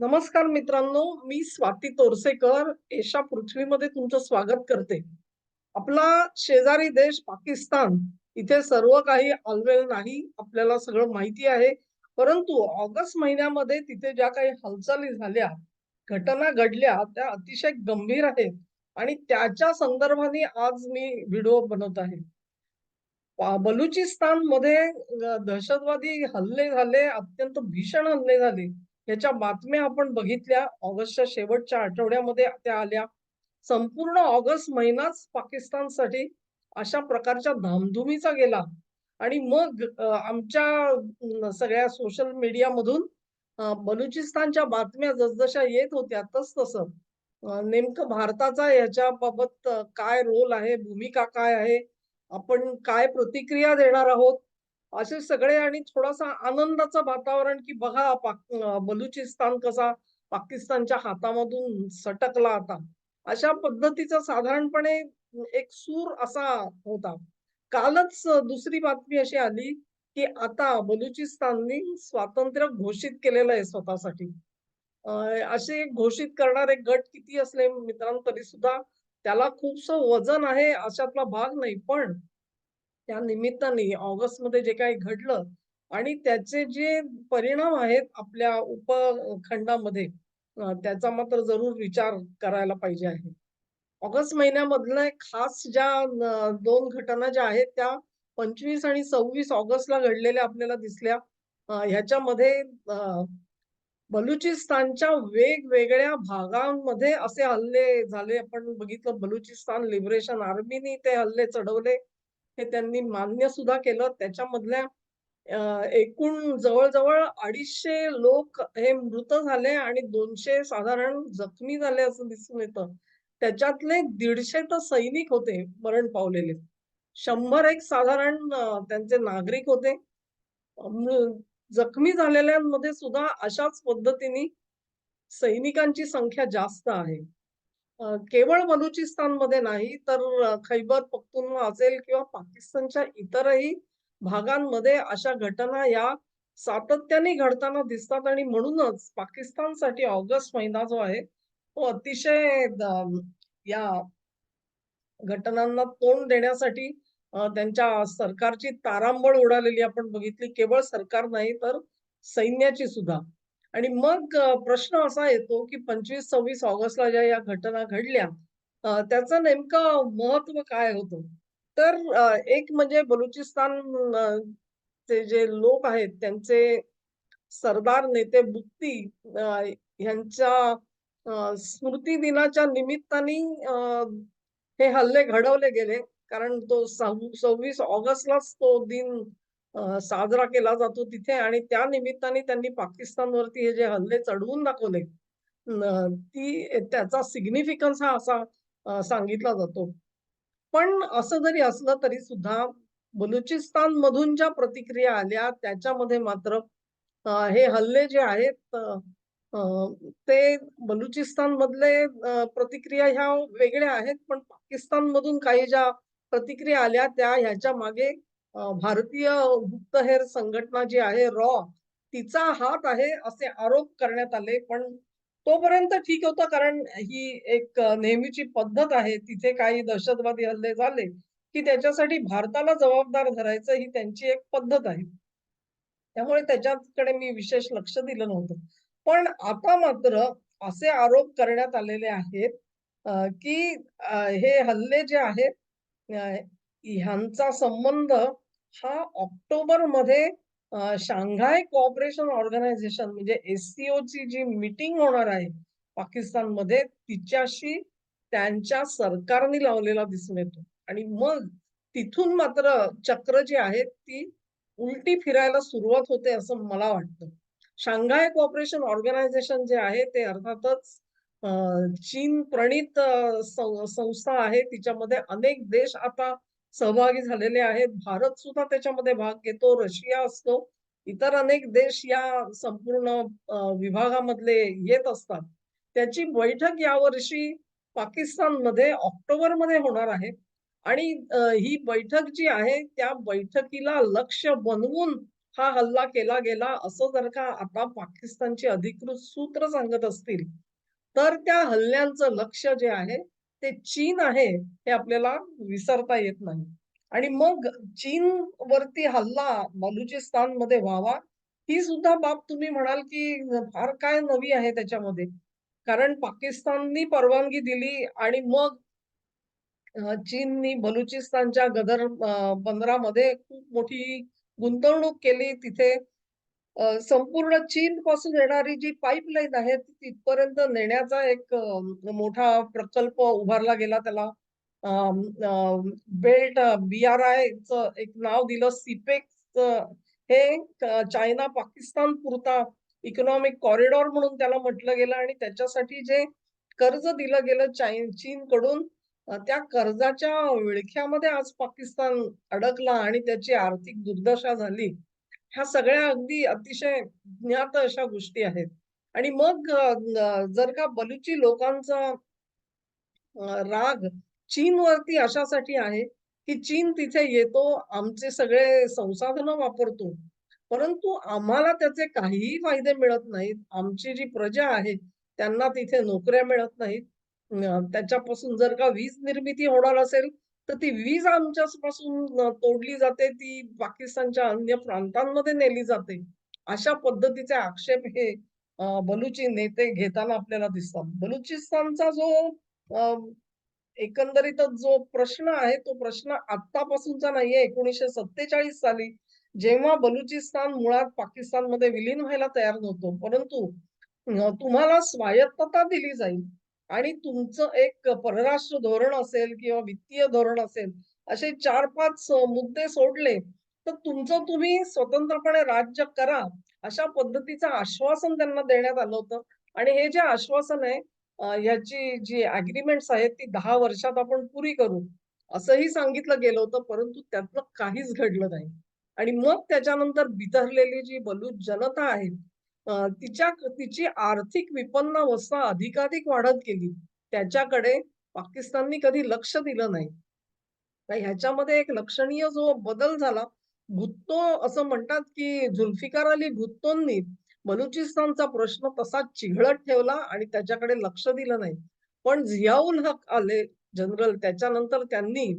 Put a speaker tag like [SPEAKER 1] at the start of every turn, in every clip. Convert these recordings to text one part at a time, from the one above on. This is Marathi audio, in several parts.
[SPEAKER 1] नमस्कार मित्रांनो मी स्वाती तोरसेकर एशा पृथ्वीमध्ये तुमचं स्वागत करते. आपला शेजारी देश पाकिस्तान इथे सर्व काही ऑलवेल नाही आपल्याला सगळं माहिती आहे. परंतु ऑगस्ट महिन्यामध्ये तिथे ज्या काही हालचाली झाल्या घटना घडल्या त्या अतिशय गंभीर आहेत. आणि त्याच्या संदर्भाने आज मी व्हिडिओ बनवत आहे. बलुचिस्तानमध्ये दहशतवादी हल्ले झाले अत्यंत भीषण हल्ले झाले. याच्या बातम्या आपण बघितल्या. ऑगस्टच्या शेवटच्या आठवड्यामध्ये त्या आल्या. संपूर्ण ऑगस्ट महिनाच पाकिस्तानसाठी अशा प्रकारच्या धामधुमीचा गेला. आणि मग आमच्या सगळ्या सोशल मीडियामधून बलुचिस्तानच्या बातम्या जसजशा येत होत्या तस तसं नेमकं भारताचा याच्याबाबत काय रोल आहे? भूमिका काय आहे? आपण काय प्रतिक्रिया देणार आहोत? असे सगळे आणि थोडासा आनंदाचं वातावरण की बघा बलुचिस्तान कसा पाकिस्तानच्या हातामधून सटकला आता. अशा पद्धतीचा साधारणपणे एक सूर असा होता. कालच दुसरी बातमी अशी आली की आता बलुचिस्ताननी स्वातंत्र्य घोषित केलेलं आहे स्वतःसाठी. असे घोषित करणारे गट किती असले मित्रांनो तरी सुद्धा त्याला खूपस वजन आहे अशातला भाग नाही. पण त्या निमित्ताने ऑगस्टमध्ये जे काही घडलं आणि त्याचे जे परिणाम आहेत आपल्या उपखंडामध्ये त्याचा मात्र जरूर विचार करायला पाहिजे आहे. ऑगस्ट महिन्यामधल्या खास ज्या दोन घटना ज्या आहेत त्या पंचवीस आणि सव्वीस ऑगस्टला घडलेल्या आपल्याला दिसल्या. ह्याच्यामध्ये बलुचिस्तानच्या वेगवेगळ्या भागांमध्ये असे हल्ले झाले. आपण बघितलं बलुचिस्तान लिबरेशन आर्मीनी ते हल्ले चढवले. हे त्यांनी मान्य सुद्धा केलं. त्याच्यामधल्या एकूण जवळजवळ अडीचशे लोक हे मृत झाले आणि दोनशे साधारण जखमी झाले असं दिसून येतं. त्याच्यातले दीडशे तर सैनिक होते मरण पावलेले. शंभर एक साधारण त्यांचे नागरिक होते. जखमी झालेल्यांमध्ये सुद्धा अशाच पद्धतीने सैनिकांची संख्या जास्त आहे. केवळ बलुचिस्तानमध्ये नाही तर खैबर पख्तुनवा असेल किंवा पाकिस्तानच्या इतरही भागांमध्ये अशा घटना या सातत्याने घडताना दिसतात आणि म्हणूनच पाकिस्तानसाठी ऑगस्ट महिना जो आहे तो अतिशय या घटनांना तोंड देण्यासाठी त्यांच्या सरकारची तारांबळ उडालेली. आपण बघितली केवळ सरकार नाही तर सैन्याची सुद्धा. आणि मग प्रश्न असा येतो की पंचवीस सव्वीस ऑगस्टला ज्या या घटना घडल्या त्याचं नेमकं महत्त्व काय होतं? तर एक म्हणजे बलुचिस्तान चे जे लोक आहेत त्यांचे सरदार नेते बुक्ती यांच्या स्मृती दिनाच्या निमित्ताने हे हल्ले घडवले गेले. कारण तो सव्वीस ऑगस्टलाच तो दिन साजरा केला जातो तिथे आणि त्या निमित्ताने त्यांनी पाकिस्तानवरती हे जे हल्ले चढवून दाखवले ती त्याचा सिग्निफिकन्स हा असा सांगितला जातो. पण असं जरी असलं तरी सुद्धा बलुचिस्तान मधून ज्या प्रतिक्रिया आल्या त्याच्यामध्ये मात्र हे हल्ले जे आहेत ते बलुचिस्तान मधले प्रतिक्रिया ह्या वेगळ्या आहेत पण पाकिस्तान मधून काही ज्या प्रतिक्रिया आल्या त्या ह्याच्या मागे भारतीय गुप्तहेर संघटना जी आहे रॉ तिचा हात आहे असे आरोप करण्यात आले पण तोपर्यंत ठीक होतं कारण ही एक नेहमीची पद्धत आहे. तिथे काही दहशतवादी हल्ले झाले की त्याच्यासाठी भारताला जबाबदार धरायचं ही त्यांची एक पद्धत आहे. त्यामुळे त्याच्याकडे मी विशेष लक्ष दिलं नव्हतं. पण आता मात्र असे आरोप करण्यात आलेले आहेत की हे हल्ले जे आहेत ह्यांचा संबंध हा ऑक्टोबरमध्ये शांघाय कॉपरेशन ऑर्गनायझेशन म्हणजे एससीओ ची जी मीटिंग होणार आहे पाकिस्तानमध्ये तिच्याशी त्यांच्या सरकारने लावलेला दिसून येतो आणि मग तिथून मात्र चक्र जी आहेत ती उलटी फिरायला सुरुवात होते असं मला वाटतं. शांघाय कॉपरेशन ऑर्गनायझेशन जे आहे ते अर्थातच चीन प्रणित संस्था आहे. तिच्यामध्ये अनेक देश आता सहभागी झालेले आहेत. भारत सुद्धा त्याच्यामध्ये भाग घेतो. रशिया असतो. इतर अनेक देश या संपूर्ण विभागामधले येत असतात. त्याची बैठक यावर्षी पाकिस्तानमध्ये ऑक्टोबरमध्ये होणार आहे. आणि ही बैठक जी आहे त्या बैठकीला लक्ष बनवून हा हल्ला केला गेला. असं जर का आता पाकिस्तानची अधिकृत सूत्र सांगत असतील, तर त्या हल्ल्यांचं लक्ष जे आहे ते चीन आहे हे आपल्याला विसरता येत नाही. आणि मग चीन वरती हल्ला बलुचिस्तानमध्ये व्हावा, ही सुद्धा बाब तुम्ही म्हणाल, की फार काय नवी आहे त्याच्यामध्ये. कारण पाकिस्ताननी परवानगी दिली आणि मग चीननी बलुचिस्तानच्या गदर बंदरामध्ये खूप मोठी गुंतवणूक केली. तिथे संपूर्ण चीन पासून येणारी जी पाईपलाईन आहे, ती तिथपर्यंत नेण्याचा एक मोठा प्रकल्प उभारला गेला त्याला. बेल्ट बी आर आय एक नाव दिलं सिपेक्स हे चायना पाकिस्तान पुरता इकॉनॉमिक कॉरिडॉर म्हणून त्याला म्हटलं गेलं आणि त्याच्यासाठी जे कर्ज दिलं गेलं चाय चीनकडून त्या कर्जाच्या विळख्यामध्ये आज पाकिस्तान अडकला आणि त्याची आर्थिक दुर्दशा झाली. ह्या सगळ्या अगदी अतिशय ज्ञात अशा गोष्टी आहेत. आणि मग जर का बलुची लोकांचा राग चीनवरती अशासाठी आहे, की चीन तिथे येतो, आमचे सगळे संसाधनं वापरतो. परंतु आम्हाला त्याचे काहीही फायदे मिळत नाहीत. आमची जी प्रजा आहे, त्यांना तिथे नोकऱ्या मिळत नाहीत. त्याच्यापासून जर का वीज निर्मिती होणार असेल, तर ती वीज आमच्यापासून पासून तोडली जाते, ती पाकिस्तानच्या अन्य प्रांतांमध्ये नेली जाते. अशा पद्धतीचे आक्षेप हे बलुची नेते घेताना आपल्याला दिसतात. बलुचिस्तानचा जो एकंदरीतच जो प्रश्न आहे, तो प्रश्न आतापासूनचा नाहीये. 1947 साली जेव्हा बलुचिस्तान मुळात पाकिस्तानमध्ये विलीन व्हायला तयार नव्हतो परंतु तुम्हाला स्वायत्तता दिली जाईल आणि तुमचं एक परराष्ट्र धोरण असेल किंवा वित्तीय धोरण असेल, असे चार पाच मुद्दे सोडले, तर तुमचं तुम्ही स्वतंत्रपणे राज्य करा, अशा पद्धतीचं आश्वासन त्यांना देण्यात आलं होतं. आणि हे जे आश्वासन आहे याची जी अग्रीमेंट्स आहेत, ती दहा वर्षात आपण पुरी करू, असंही सांगितलं गेलं होतं. परंतु त्यातलं काहीच घडलं नाही. आणि मग त्याच्यानंतर बिथरलेली जी बलूच जनता आहे, तिच्या तिची आर्थिक विपन्नावस्था अधिकाधिक वाढत गेली. त्याच्याकडे पाकिस्ताननी कधी लक्ष दिलं नाही. तर ह्याच्यामध्ये एक लक्षणीय जो बदल झाला, भुत्तो असं म्हणतात, की झुल्फिकार अली भुत्तोंनी बलुचिस्तानचा प्रश्न तसा चिघळत ठेवला आणि त्याच्याकडे लक्ष दिलं नाही. पण झियाउल हक आले जनरल त्याच्यानंतर त्यांनी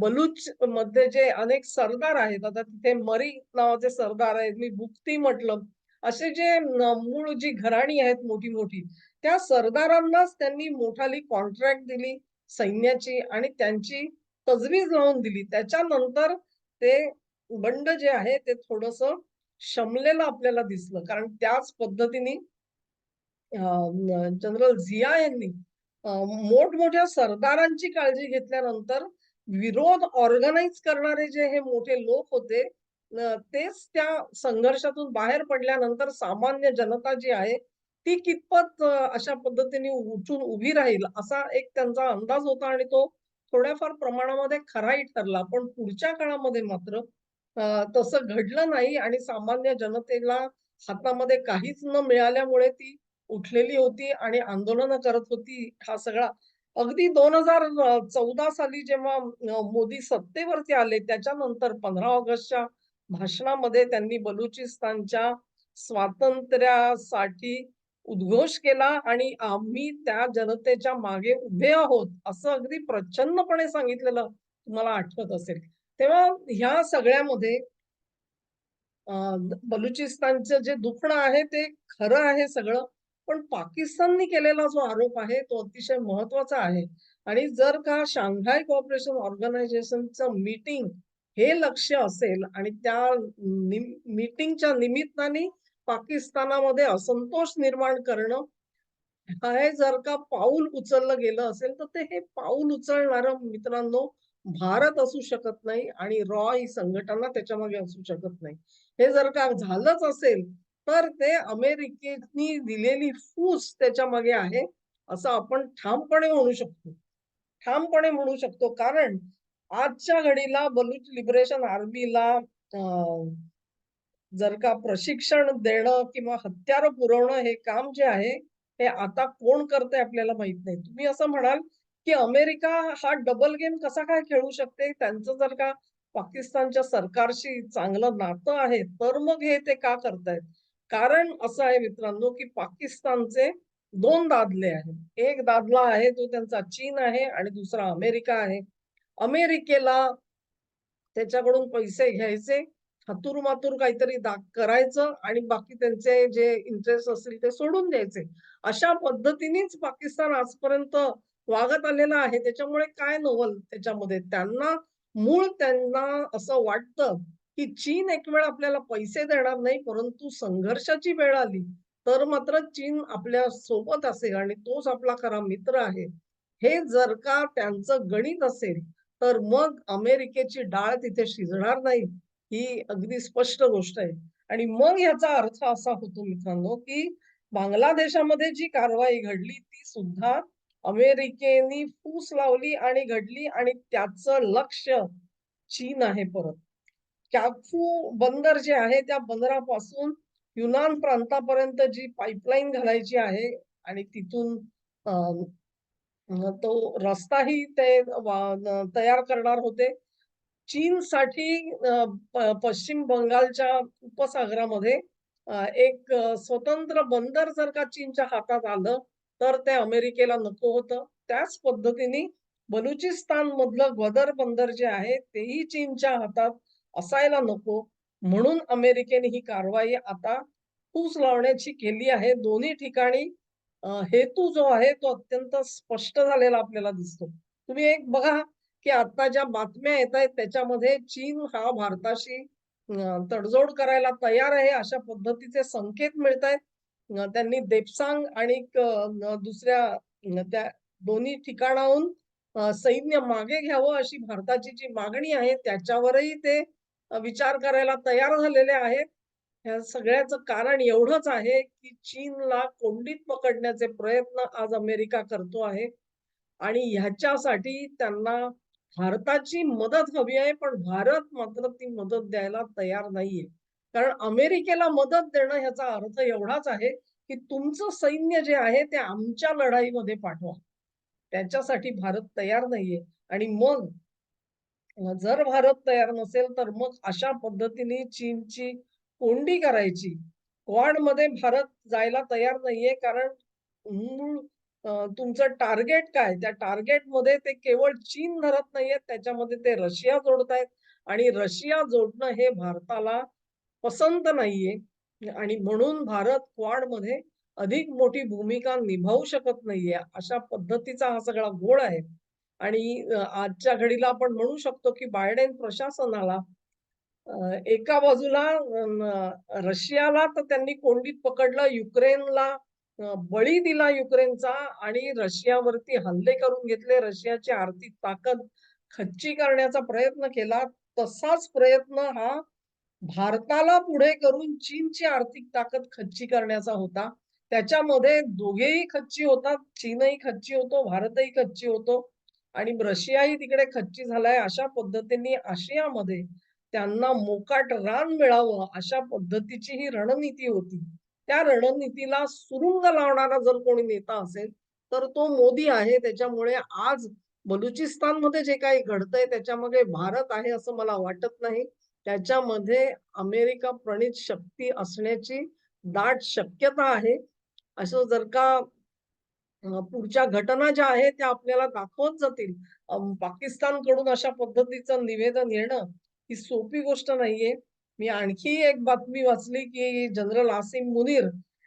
[SPEAKER 1] बलुच मध्ये जे अनेक सरदार आहेत, आता तिथे मरी नावाचे सरदार आहेत, मी भुक्ती म्हटलं. असे जे मूळ जी घराणी आहेत मोठी-मोठी, त्या सरदारांनाच त्यांनी मोठाली कॉन्ट्रॅक्ट दिली सैन्याची आणि त्यांची तजवीज लावून दिली. त्याच्यानंतर ते बंड जे आहे ते थोडंसं शमलेलं आपल्याला दिसलं. कारण त्याच पद्धतीने जनरल झिया यांनी मोठमोठ्या सरदारांची काळजी घेतल्यानंतर विरोध ऑर्गनाइज करणारे जे हे मोठे लोक होते, तेच त्या संघर्षातून बाहेर पडल्यानंतर सामान्य जनता जी आहे, ती कितपत अशा पद्धतीने उठून उभी राहील, असा एक त्यांचा अंदाज होता आणि तो थोड्याफार प्रमाणामध्ये खराही ठरला. पण पुढच्या काळामध्ये मात्र तसं घडलं नाही आणि सामान्य जनतेला हातामध्ये काहीच न मिळाल्यामुळे ती उठलेली होती आणि आंदोलनं करत होती. हा सगळा अगदी 2014 साली जेव्हा मोदी सत्तेवरती आले, त्याच्यानंतर 15 ऑगस्टच्या भाषणामध्ये त्यांनी बलुचिस्तानच्या स्वातंत्र्यासाठी उद्घोष केला आणि आम्ही त्या जनतेच्या मागे उभे आहोत, असं अगदी प्रचंडपणे सांगितलेलं तुम्हाला आठवत असेल. तेव्हा ह्या सगळ्यामध्ये बलुचिस्तानचं जे दुखणं आहे ते खरं आहे सगळं. पण पाकिस्ताननी केलेला जो आरोप आहे तो अतिशय महत्त्वाचा आहे. आणि जर का शांघाय कॉपरेशन ऑर्गनायझेशनचं मीटिंग हे लक्ष्य असेल आणि त्या मिटिंगच्या मीटिंगच्या निमित्ताने पाकिस्तानामध्ये असंतोष निर्माण करणं, हे जर का पाऊल उचललं गेलं असेल, तर ते हे पाऊल उचलणार मित्रांनो भारत असू शकत नाही आणि रॉ ही संघटना त्याच्यामागे असू शकत नाही. हे जर का झालंच असेल, तर ते अमेरिकेनी दिलेली फूस त्याच्यामागे आहे, असं आपण ठामपणे म्हणू शकतो. ठामपणे म्हणू शकतो. कारण आजच्या घडीला बलूच लिबरेशन आर्मीला जर का प्रशिक्षण देणं किंवा हत्यार पुरवणं हे काम जे आहे, हे आता कोण करतंय आपल्याला माहीत नाही. तुम्ही असं म्हणाल, की अमेरिका हा डबल गेम कसा काय खेळू शकते? त्यांचं जर का पाकिस्तानच्या सरकारशी चांगलं नातं आहे, तर मग हे ते का करतायत? कारण असं आहे मित्रांनो, की पाकिस्तानचे दोन दादले आहेत. एक दादला आहे तो त्यांचा चीन आहे आणि दुसरा अमेरिका आहे. अमेरिकेला त्याच्याकडून पैसे घ्यायचे, हातूर-मातूर काहीतरी दा करायचं आणि बाकी त्यांचे जे इंटरेस्ट असतील ते सोडून द्यायचे. अशा पद्धतीनेच पाकिस्तान आजपर्यंत वागत आलेला आहे. त्याच्यामुळे काय नवल त्याच्यामध्ये? त्यांना मूळ त्यांना असं वाटतं, की चीन एक वेळ आपल्याला पैसे देणार नाही, परंतु संघर्षाची वेळ आली, तर मात्र चीन आपल्यासोबत असेल आणि तोच आपला खरा मित्र आहे. हे जर का त्यांचं गणित असेल, तर मग अमेरिकेची डाळ तिथे शिजणार नाही. ही अगदी स्पष्ट गोष्ट आहे. आणि मग ह्याचा अर्थ असा होतो मित्रांनो, की बांगलादेशामध्ये जी कारवाई घडली ती सुद्धा अमेरिकेने फूस लावली आणि घडली आणि त्याचं लक्ष चीन आहे परत. कॅफू बंदर जे आहे त्या बंदरापासून युनान प्रांतापर्यंत जी पाईपलाईन घालायची आहे आणि तिथून तो रस्ताही ते तयार करणार होते. चीनसाठी पश्चिम बंगालच्या उपसागरामध्ये एक स्वतंत्र बंदर जर का चीनच्या हातात आलं, तर ते अमेरिकेला नको होतं. त्याच पद्धतीने बलुचिस्तान मधलं ग्वदर बंदर जे आहे, तेही चीनच्या हातात असायला नको. म्हणून अमेरिकेने ही कारवाई आता फूस लावण्याची केली आहे. दोन्ही ठिकाणी हेतू जो आहे तो अत्यंत स्पष्ट झालेला आपल्याला दिसतो. तुम्ही एक बघा, की आता ज्या बातम्या येतायत त्याच्यामध्ये चीन हा भारताशी तडजोड करायला तयार आहे अशा पद्धतीचे संकेत मिळतायत. आहेत त्यांनी देपसांग आणि दुसऱ्या त्या दोन्ही ठिकाणाहून सैन्य मागे घ्यावं अशी भारताची जी मागणी आहे त्याच्यावरही ते विचार करायला तयार झालेले आहेत. ह्या सगळ्याचं कारण एवढंच आहे, की चीनला कोंडीत पकडण्याचे प्रयत्न आज अमेरिका करतो आहे आणि ह्याच्यासाठी त्यांना भारताची मदत हवी आहे, पण भारत मात्र ती मदत द्यायला तयार नाहीये. कारण अमेरिकेला मदत देणं ह्याचा अर्थ एवढाच आहे, की तुमचं सैन्य जे आहे ते आमच्या लढाईमध्ये पाठवा. त्याच्यासाठी भारत तयार नाहीये आणि मग जर भारत तयार नसेल, तर मग अशा पद्धतीने चीनची कोंडी करायची. क्वाडमध्ये भारत जायला तयार नाहीये, कारण मूळ तुमचं टार्गेट काय? त्या टार्गेटमध्ये ते केवळ चीन धरत नाहीयेत, त्याच्यामध्ये ते रशिया जोडतायत आणि रशिया जोडणं हे भारताला पसंत नाहीये आणि म्हणून भारत क्वाडमध्ये अधिक मोठी भूमिका निभावू शकत नाहीये. अशा पद्धतीचा हा सगळा गोळ आहे. आणि आजच्या घडीला आपण म्हणू शकतो, की बायडेन प्रशासनाला एका बाजूला रशियाला तर त्यांनी कोंडीत पकडलं, युक्रेनला बळी दिला युक्रेनचा आणि रशियावरती हल्ले करून घेतले. रशियाची आर्थिक ताकद खच्ची करण्याचा प्रयत्न केला. तसाच प्रयत्न हा भारताला पुढे करून चीनची आर्थिक ताकद खच्ची करण्याचा होता. त्याच्यामध्ये दोघेही खच्ची होतात. चीनही खच्ची होतो, भारतही खच्ची होतो आणि रशियाही तिकडे खच्ची झालाय. अशा पद्धतीने आशियामध्ये त्यांना मोकाट रान मिळावं, अशा पद्धतीची ही रणनीती होती. त्या रणनीतीला सुरुंग लावणारा जर कोणी नेता असेल, तर तो मोदी आहे. त्याच्यामुळे आज बलुचिस्तानमध्ये जे काही घडतंय त्याच्यामध्ये भारत आहे असं मला वाटत नाही. त्याच्यामध्ये अमेरिका प्रणित शक्ती असण्याची दाट शक्यता आहे. असं जर का पुढच्या घटना ज्या आहेत त्या आपल्याला दाखवत जातील. पाकिस्तानकडून अशा पद्धतीचं निवेदन येणं ही सोपी गोष्ट नाहीये. मी आणखी एक बातमी वाचली, की जनरल आसिम मुनीर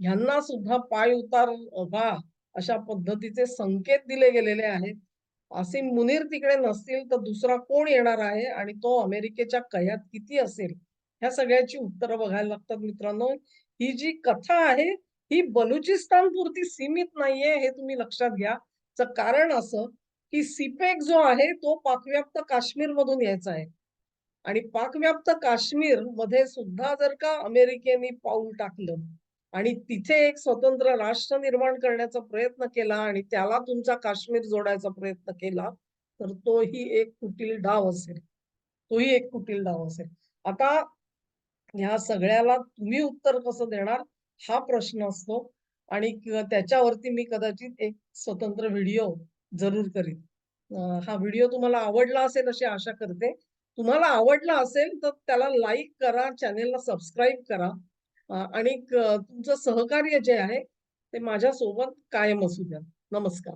[SPEAKER 1] ह्यांना सुद्धा पाय उतार व्हा अशा पद्धतीचे संकेत दिले गेलेले आहेत. आसिम मुनीर तिकडे नसतील तर दुसरा कोण येणार आहे आणि तो अमेरिकेच्या कयात किती असेल? ह्या सगळ्याची उत्तरं बघायला लागतात मित्रांनो. ही जी कथा आहे ही बलुचिस्तानपुरती सीमित नाहीये हे तुम्ही लक्षात घ्या. कारण असं, की सिपेक जो आहे तो पाकव्याप्त काश्मीर मधून यायचा आहे. आणि पाकव्याप्त काश्मीरमध्ये सुद्धा जर का अमेरिकेने पाऊल टाकलं आणि तिथे एक स्वतंत्र राष्ट्र निर्माण करण्याचा प्रयत्न केला आणि त्याला तुमचा काश्मीर जोडायचा प्रयत्न केला, तर तोही एक कुटील डाव असेल. तोही एक कुटील डाव असेल. आता ह्या सगळ्याला तुम्ही उत्तर कसं देणार हा प्रश्न असतो आणि त्याच्यावरती मी कदाचित एक स्वतंत्र व्हिडिओ जरूर करीन. हा व्हिडिओ तुम्हाला आवडला असेल अशी आशा करते. तुम्हाला आवडला असेल तर त्याला लाईक करा, चॅनेलला सबस्क्राईब करा आणि तुमचं सहकार्य जे आहे ते माझ्यासोबत कायम असू द्या. नमस्कार.